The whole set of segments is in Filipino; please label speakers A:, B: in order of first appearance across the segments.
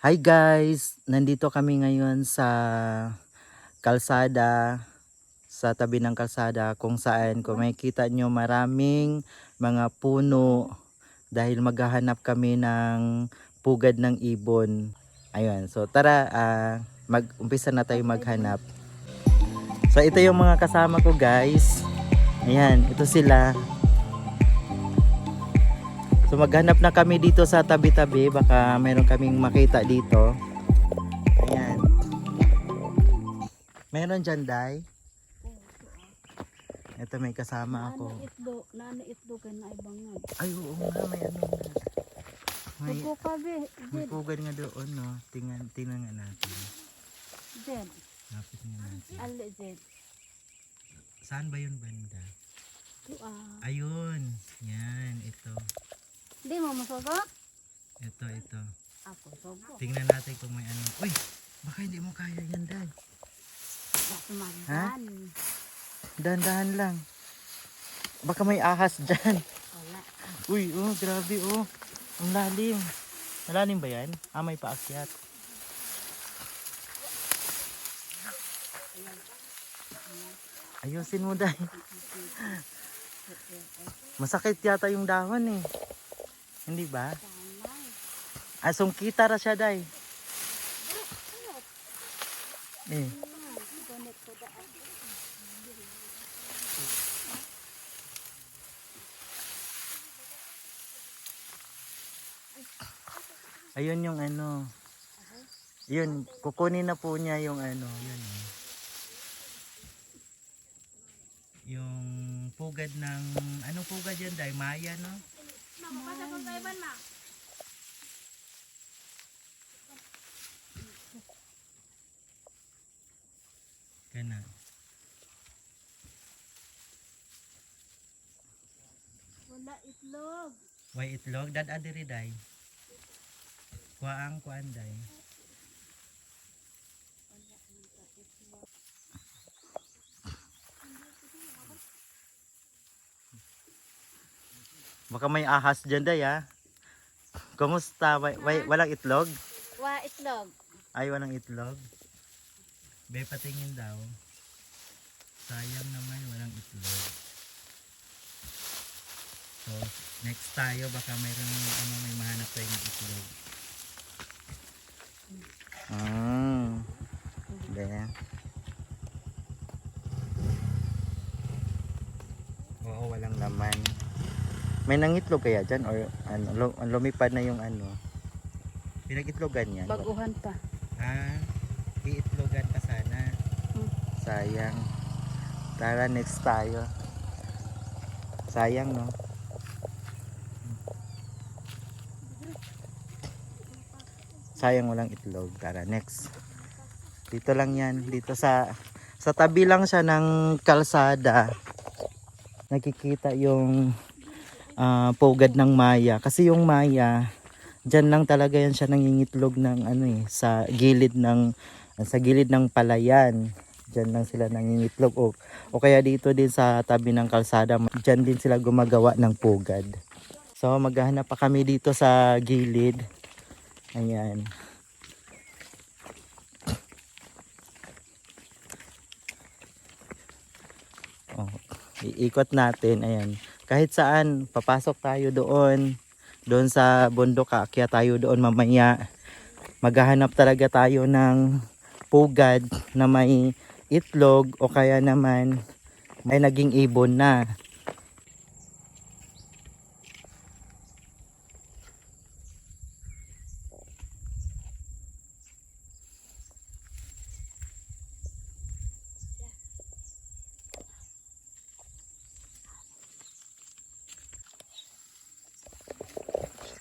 A: Hi guys! Nandito kami ngayon sa kalsada, sa tabi ng kalsada kung saan kung makikita nyo maraming mga puno dahil maghahanap kami ng pugad ng ibon. Ayun, so tara, ah, mag-umpisa na tayo maghanap. So ito yung mga kasama ko guys. Ayan, ito sila. So maghanap na kami dito sa tabi-tabi. Baka meron kaming makita dito. Ayan. Meron dyan, Day? Ito may kasama ako.
B: Nana itlo kay na ibangan.
A: Ay, oo nga, may ano nga. May, may pugad nga doon, no? Tingnan, tingnan nga natin.
B: Jed,
A: Lapit nga natin.
B: ali Jed.
A: Saan ba yun, banda? Ayun. Yan, ito.
B: Di mo masogo?
A: Ito, ito.
B: Ako sogo.
A: Tingnan natin kung may ano. Uy, baka hindi mo kaya yan, Day.
B: Kasmandan.
A: Dahan-dahan lang. Baka may ahas dyan.
B: Wala.
A: Uy, oh, grabe, oh. Ang lalim. Malalim ba yan? Ah, may paakyat. Ayusin mo, Day. Masakit yata yung dahon eh. Hindi ba?
B: Tanay.
A: Ah, sungkita ra siya, Day. Eh. Ayun yung ano. Yun, kukunin na po niya yung ano, yun. Yung pugad ng, anong pugad yan, Day? Maya, no? Kana.
B: Wala itlog.
A: Way itlog, dad adiri, Day. Kuaang kuan, Day. Baka may ahas dyan, Day, ha? Kumusta? Way, way, walang itlog?
B: Wa itlog.
A: Ay, walang itlog. Be, patingin daw. Sayang naman, walang itlog. So, next tayo, baka mayroon ano, may mahanap tayong itlog. Ah. Be. Oo, walang laman. May nangitlog kaya dyan? Or ano, lu- lumipad na yung ano? Pinag-itlogan yan?
B: Baguhan pa.
A: Ah, iitlogan ka sana.
B: Hmm.
A: Sayang. Tara, next tayo. Sayang, no? Sayang walang itlog. Tara, next. Dito lang yan. Dito sa sa tabi lang siya ng kalsada. Nakikita yung ah, pugad ng maya. Kasi yung maya, Diyan lang talaga yan siya nangingitlog ng ano eh, sa gilid ng sa gilid ng palayan. Diyan lang sila nangingitlog o, o kaya dito din sa tabi ng kalsada, diyan din sila gumagawa ng pugad. So maghahanap pa kami dito sa gilid. Ayan. Oh, iikot natin, ayan. Kahit saan, papasok tayo doon. Doon sa bundok kaya tayo doon mamaya. Maghahanap talaga tayo ng pugad na may itlog o kaya naman may naging ibon na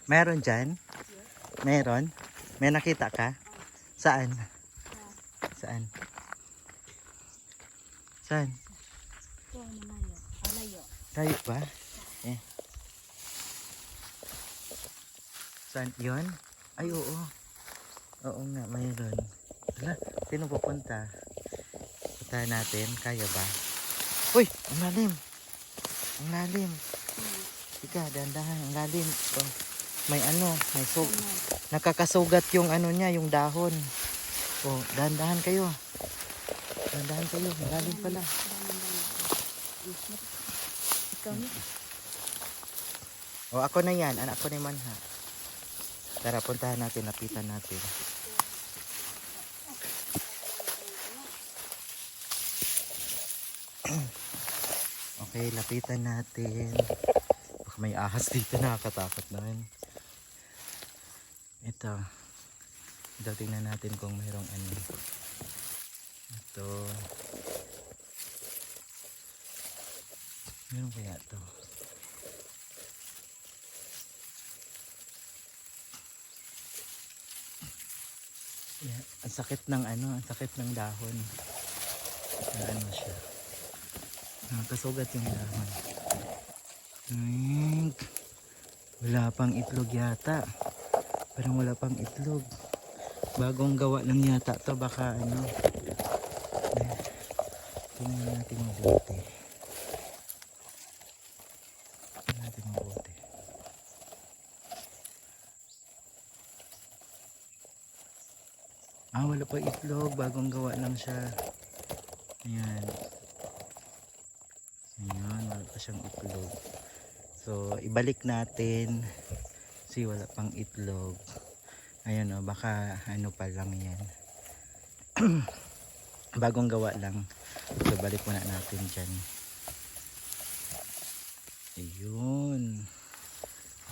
A: meron dyan meron may nakita ka saan saan saan. Tayo ba? Eh. Saan? Yun? Ay, oo. Oo nga, mayroon. Hala, sino pupunta? Punta natin. Kaya ba? Uy! Ang lalim! Ang lalim! Ika, dahan-dahan. Ang lalim. Ito. May ano, may sug nakakasugat yung ano niya, yung dahon. Oh, dahan-dahan kayo. Dahan-dahan kayo, malalim pala.
B: Ikaw na.
A: O ako na yan, anak ko naman ha. Tara, puntahan natin, lapitan natin. okay, lapitan natin. Baka may ahas dito, nakakatakot naman. Ito. Ito, tingnan natin kung mayroong ano. Ito. Meron kaya ito? Yeah, ang sakit ng ano, ang sakit ng dahon. Na ano siya. Nakakasugat yung dahon. Ay, wala pang itlog yata. Parang wala pang itlog. Bagong gawa lang yata to baka ano. Tingnan natin mabuti. Tingnan natin mabuti. Ah, wala pa itlog. Bagong gawa lang siya. Ayan. Ayan, wala pa siyang itlog. So, ibalik natin. Kasi wala pang itlog. Ayan o, baka ano pa lang yan. Bagong gawa lang. So, balik muna natin dyan. Ayun.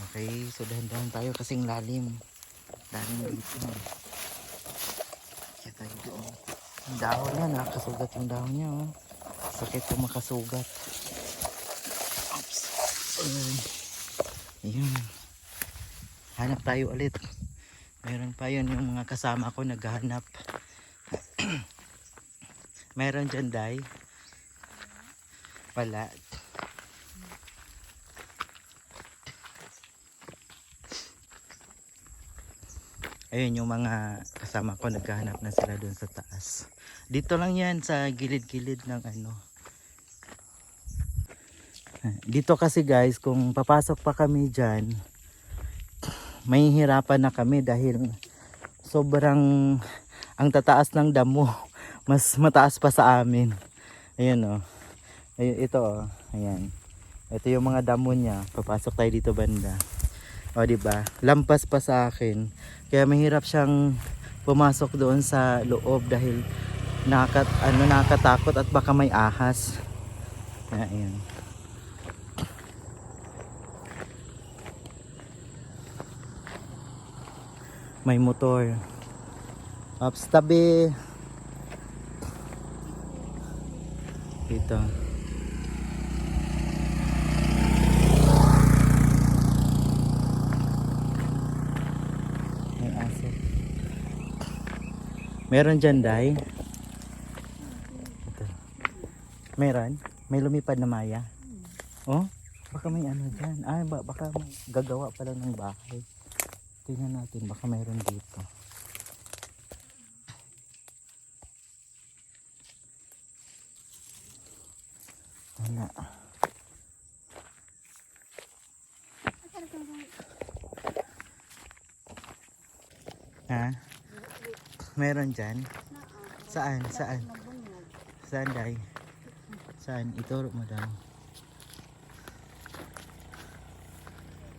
A: Okay, so dahan-dahan tayo kasing lalim. Lalim dito. Kaya tayo doon. Ang dahon niya, nakakasugat yung dahon niya. Oh. Sakit kung makasugat. Oops. Ay. Ayun. Hanap tayo ulit. Meron pa yun yung mga kasama ko naghahanap. Meron dyan, Day. Wala. Ayun yung mga kasama ko naghahanap na sila doon sa taas. Dito lang yan sa gilid-gilid ng ano. Dito kasi guys, kung papasok pa kami dyan, may hirapan na kami dahil sobrang ang tataas ng damo. Mas mataas pa sa amin. Ayun oh. Ayun, ito oh. Ayan. Ito yung mga damo niya. Papasok tayo dito banda. O, di ba? Lampas pa sa akin. Kaya mahirap siyang pumasok doon sa loob dahil nakat ano nakakatakot at baka may ahas. Ayan. May motor. Ops, tabi. Dito. May aso. Meron dyan, Day. Ito. Meron? May lumipad na maya? Oh? Baka may ano dyan. Ay, ba, baka gagawa pa lang ng bahay. Tingnan natin, baka mayroon dito. Wala. Ha? Meron dyan? Saan? Saan? Saan, Day? Saan? Ituro mo daw.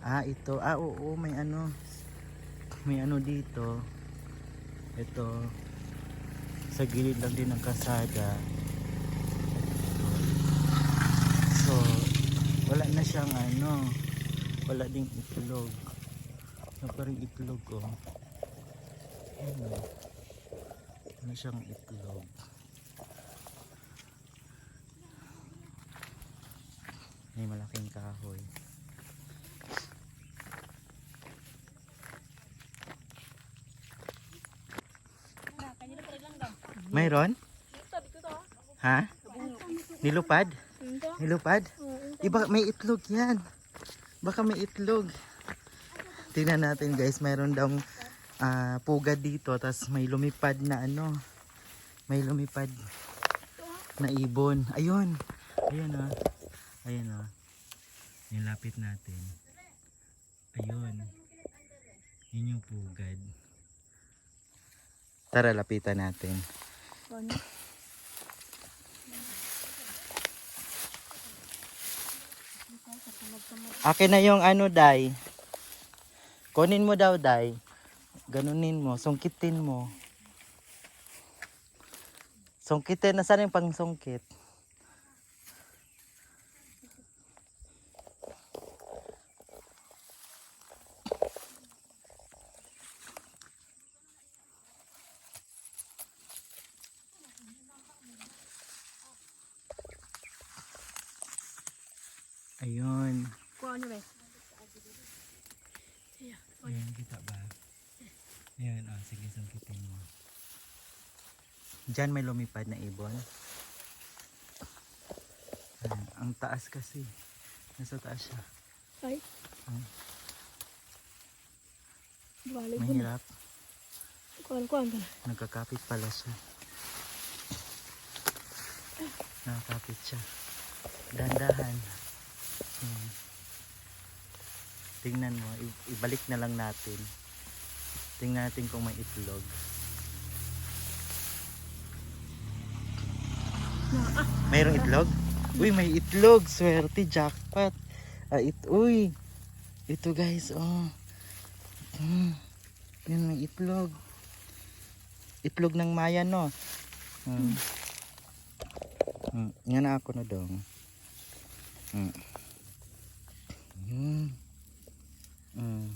A: Ah, ito. Ah, oo, may ano. May ano dito. Ito. Sa gilid lang din ng kasada. So, wala na siyang ano. Wala ding itlog. Wala pa rin itlog, oh. Ano? Wala siyang itlog. May malaking kahoy. Mayroon? Ha? Nilupad? Nilupad? Iba may itlog yan. Baka may itlog. Tingnan natin guys, mayroon daw ah, pugad dito tapos may lumipad na ano. May lumipad na ibon. Ayun. Ayun ah. Ayun ah. Yung lapit natin. Ayun. Yun yung pugad. Tara, lapitan natin. Akin na yung ano, Day. Kunin mo daw, Day. Ganunin mo. Sungkitin mo. Sungkitin. Nasaan yung pang sungkit? Ayun.
B: Kuha nyo ba?
A: Ayan, kita ba? Ayan, oh, sige, sungkitin mo. Diyan may lumipad na ibon. Ayan, ang taas kasi. Nasa taas siya.
B: Ay.
A: Hmm.
B: Balik.
A: Mahirap.
B: Kuha kuha ka.
A: Nagkakapit pala siya. Nakakapit siya. Dandahan. Hmm. Tingnan mo. ibalik na lang natin. Tingnan natin kung may itlog. Mayroong itlog? Uy, may itlog. Swerte, jackpot. Ah, it, uy. Ito guys, oh. Hmm. Yan, may itlog. Itlog ng maya, no? Hmm. Hmm. Nga na ako na dong. Hmm. Hmm. Hmm.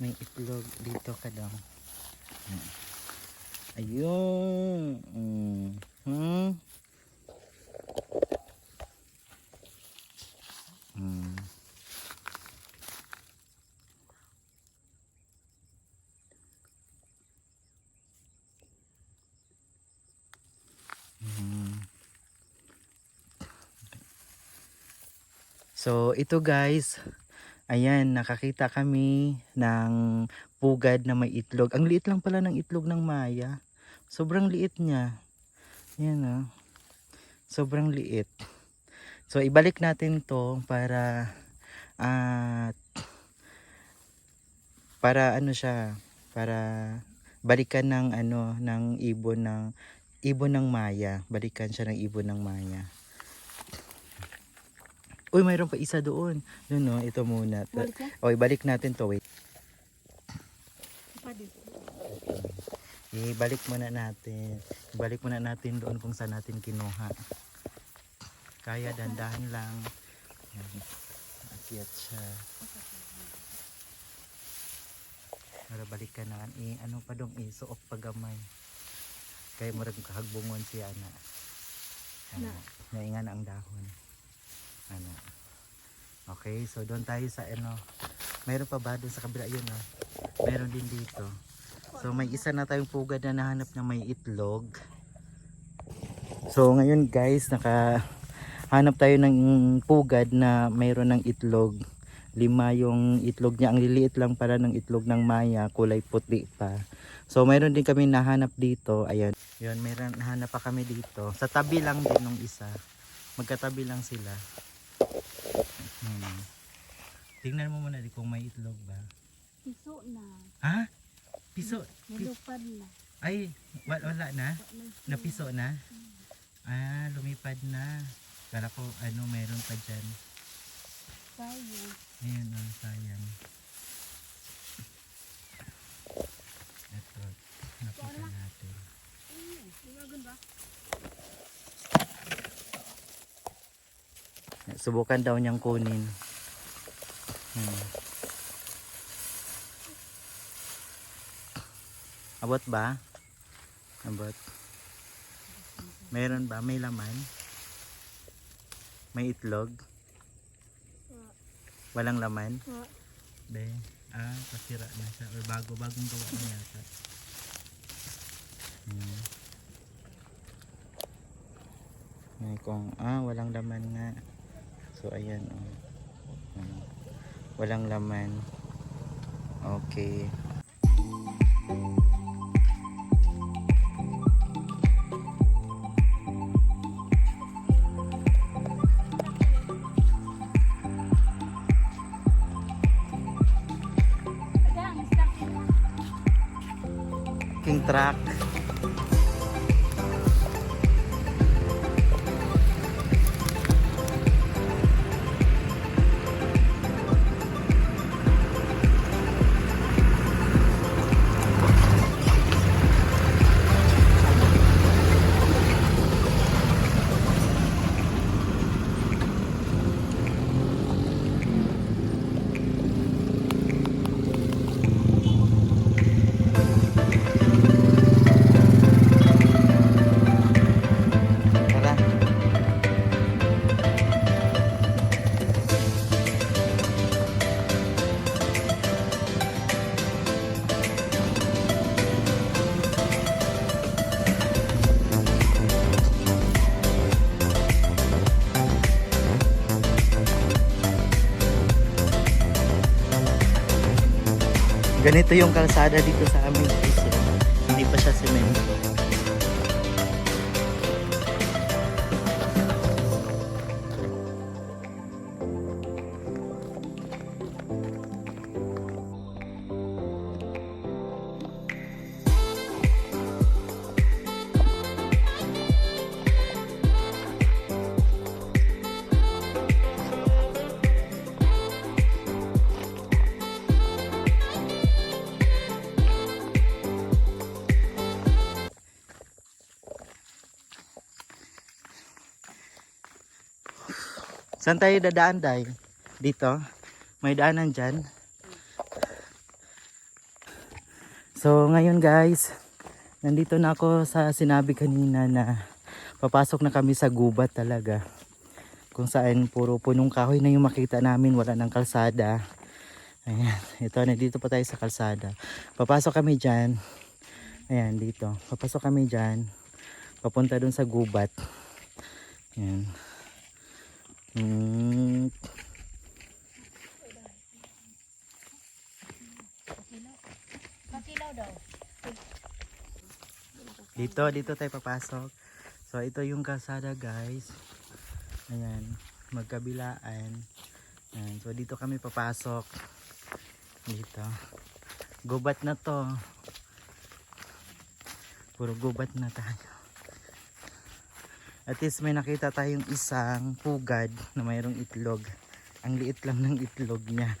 A: May, itlog dito ka daw. Hmm. Ayun. Hmm. Hmm. Hmm. So, ito guys, ayan, nakakita kami ng pugad na may itlog. Ang liit lang pala ng itlog ng Maya. Sobrang liit niya. Ayan ah. Sobrang liit. So, ibalik natin to para at para ano siya, para balikan ng ano ng ibon ng ibon ng Maya. Balikan siya ng ibon ng Maya. Uy, mayroon pa isa doon. Doon no, ito muna.
B: Balik na.
A: O, ibalik natin to. Wait.
B: Pa din.
A: Ibalik muna natin. Ibalik muna natin doon kung saan natin kinuha. Kaya dandahan lang. Yan. Akyat siya. Para balikan na. Eh, ano pa dong eh, suok pagamay. Kaya marag kahagbungon siya na. Ano, nainga na ang dahon. Ano. Okay, so doon tayo sa ano. Mayroon pa ba doon sa kabila yun oh. Meron din dito. So may isa na tayong pugad na nahanap na may itlog. So ngayon guys, naka hanap tayo ng pugad na mayroon ng itlog. Lima yung itlog niya. Ang liliit lang pala ng itlog ng maya, kulay puti pa. So mayroon din kami nahanap dito. Ayan. Yun, mayroon nahanap pa kami dito. Sa tabi lang din nung isa. Magkatabi lang sila. Hmm. Tingnan mo muna di kung may itlog ba.
B: Piso na.
A: Ha? Piso? pi-
B: Nalupad na.
A: ay, wa- wala na?
B: Wala na.
A: Napiso na? Ah, lumipad na. Kala ko ano meron pa dyan.
B: Sayang.
A: Ayan oh, sayang. Ito, nakita natin. Subukan daw niyang kunin. Hmm. Abot ba? Abot. Meron ba? May laman? May itlog? Walang laman? Be, ah, pasira na siya. Or bago, bagong gawa na yata. Hmm. Ay, kung, ah, walang laman nga. So, ayan, oh. Hmm. Walang laman. Okay. รัก Ganito yung kalsada dito sa aming piso. Hindi pa siya semento. Saan tayo dadaan, Day? Dito? May daanan dyan. So, ngayon guys, nandito na ako sa sinabi kanina na papasok na kami sa gubat talaga. Kung saan puro punong kahoy na yung makita namin, wala ng kalsada. Ayan, ito, nandito pa tayo sa kalsada. Papasok kami dyan. Ayan, dito. Papasok kami dyan. Papunta dun sa gubat. Ayan.
B: Pakilaw daw.
A: Dito, dito tayo papasok. So, ito yung kalsada guys. Ayan, magkabilaan. Ayan, so dito kami papasok. Dito. Gubat na to. Puro gubat na tayo. At least may nakita tayong isang pugad na mayroong itlog. Ang liit lang ng itlog niya.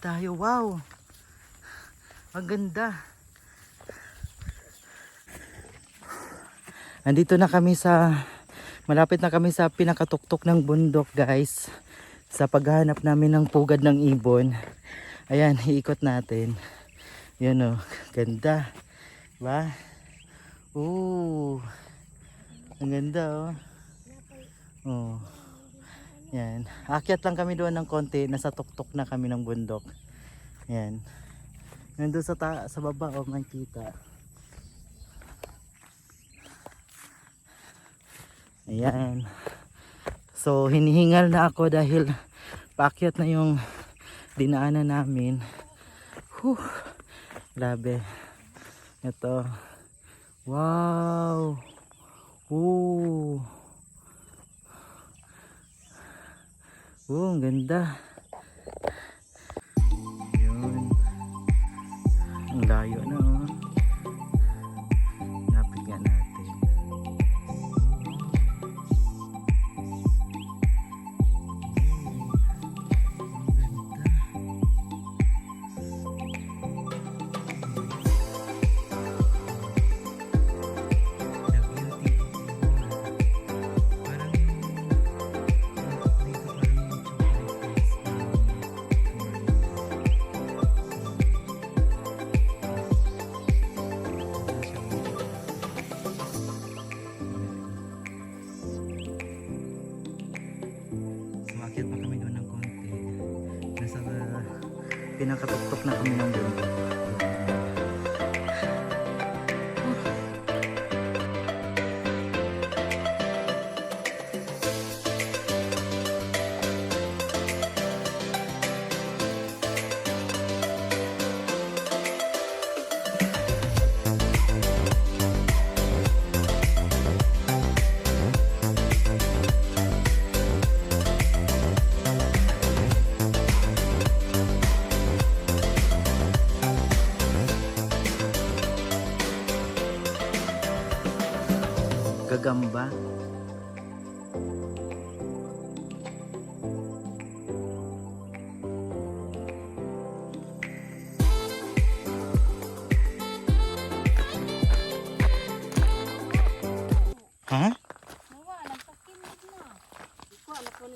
A: Tayo. Wow! Ang ganda. Andito na kami sa malapit na kami sa pinakatuktok ng bundok, guys. Sa paghahanap namin ng pugad ng ibon. Ayan, iikot natin. Yan oh, ganda. Ba? Oo. Ang ganda oh. Oh. Yan. Akyat lang kami doon ng konti. Nasa tuktok na kami ng bundok. Yan. Nandun sa, ta sa baba oh, makikita. Ayan. So, hinihingal na ako dahil paakyat na yung dinaanan namin. Whew. Grabe. Ito. Wow. Ooh. Oh, ang ganda. Yun. Ang layo na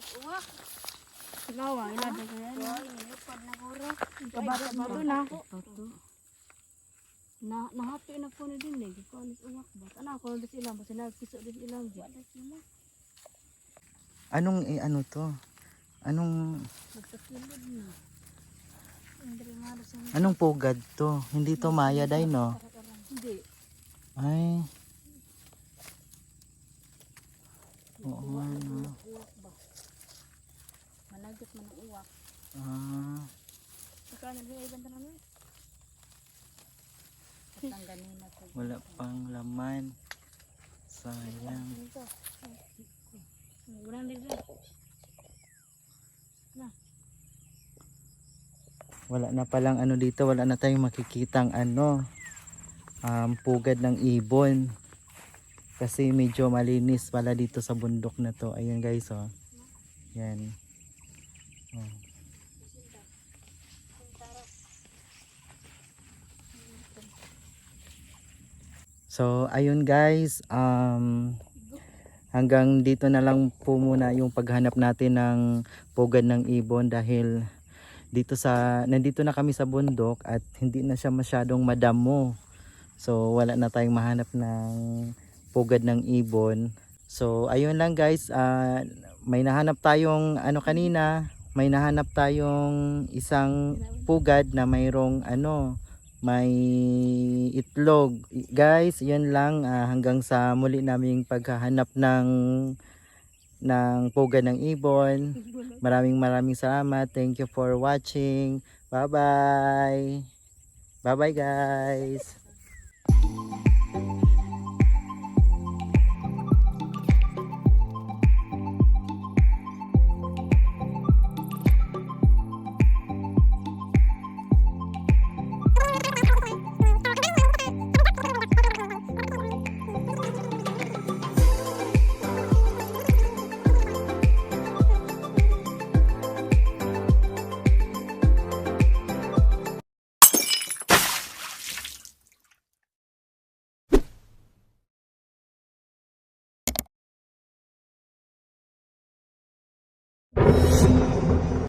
C: ni uwak.
B: Nawa, ilabay ko yan.
C: Nilipad na guro.
B: Kabata ba ito na?
C: Toto. Na nahapi po na din eh. Iko, anak uwak ba? Ano ako na silang ba? Sinagpiso din ilang di.
B: Wala sila.
A: Anong eh, ano to? Anong
C: Nagpakilid na.
B: Sa
A: anong pugad to? Hindi to maya dai no.
C: Hindi.
A: Ay. Oo nga no.
C: Uwak ba? Managot man ang uwak.
A: Ah,
C: Saka na rin ibang namin. Katang ganina ko.
A: Wala pang laman. Sayang.
C: Wala
A: na palang ano dito, wala na tayong makikitang ano um, pugad ng ibon. Kasi medyo malinis pala dito sa bundok na to. Ayan guys oh. Yan. Oh. So, ayun guys, um, hanggang dito na lang po muna yung paghanap natin ng pugad ng ibon dahil dito sa nandito na kami sa bundok at hindi na siya masyadong madamo. So wala na tayong mahanap ng pugad ng ibon. So ayun lang guys, ah, may nahanap tayong ano kanina, may nahanap tayong isang pugad na mayroong ano, may itlog. Guys, yun lang ah, hanggang sa muli naming paghahanap ng ng pugad ng ibon. Maraming maraming salamat. Thank you for watching. Bye-bye. Bye-bye guys.